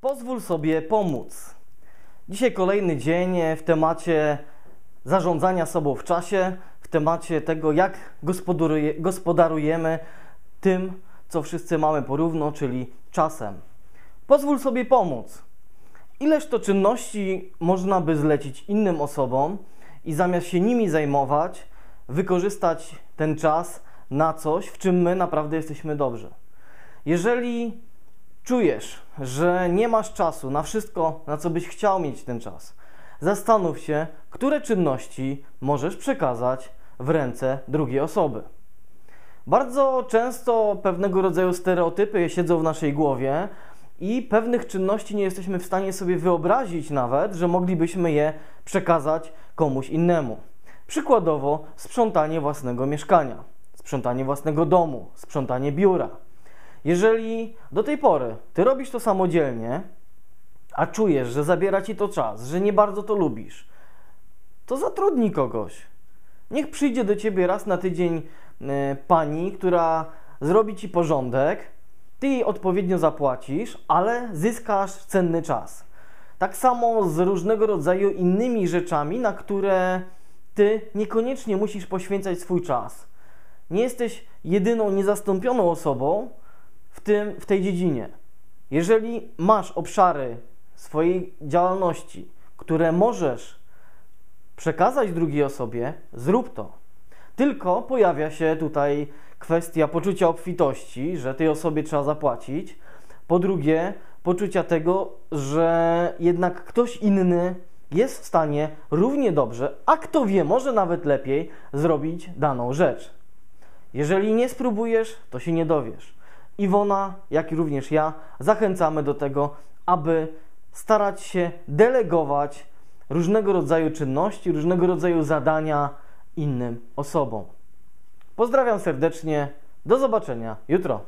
Pozwól sobie pomóc. Dzisiaj kolejny dzień w temacie zarządzania sobą w czasie, w temacie tego, jak gospodaruje, gospodarujemy tym, co wszyscy mamy porówno, czyli czasem. Pozwól sobie pomóc. Ileż to czynności można by zlecić innym osobom i zamiast się nimi zajmować, wykorzystać ten czas na coś, w czym my naprawdę jesteśmy dobrzy. Jeżeli czujesz, że nie masz czasu na wszystko, na co byś chciał mieć ten czas, zastanów się, które czynności możesz przekazać w ręce drugiej osoby. Bardzo często pewnego rodzaju stereotypy siedzą w naszej głowie i pewnych czynności nie jesteśmy w stanie sobie wyobrazić nawet, że moglibyśmy je przekazać komuś innemu. Przykładowo sprzątanie własnego mieszkania, sprzątanie własnego domu, sprzątanie biura. Jeżeli do tej pory ty robisz to samodzielnie, a czujesz, że zabiera ci to czas, że nie bardzo to lubisz, to zatrudnij kogoś. Niech przyjdzie do ciebie raz na tydzień y, pani, która zrobi ci porządek, ty jej odpowiednio zapłacisz, ale zyskasz cenny czas. Tak samo z różnego rodzaju innymi rzeczami, na które ty niekoniecznie musisz poświęcać swój czas. Nie jesteś jedyną niezastąpioną osobą tym, w tej dziedzinie. Jeżeli masz obszary swojej działalności, które możesz przekazać drugiej osobie, zrób to. Tylko pojawia się tutaj kwestia poczucia obfitości, że tej osobie trzeba zapłacić. Po drugie, poczucia tego, że jednak ktoś inny jest w stanie równie dobrze, a kto wie, może nawet lepiej zrobić daną rzecz. Jeżeli nie spróbujesz, to się nie dowiesz. Iwona, jak i również ja, zachęcamy do tego, aby starać się delegować różnego rodzaju czynności, różnego rodzaju zadania innym osobom. Pozdrawiam serdecznie, do zobaczenia jutro.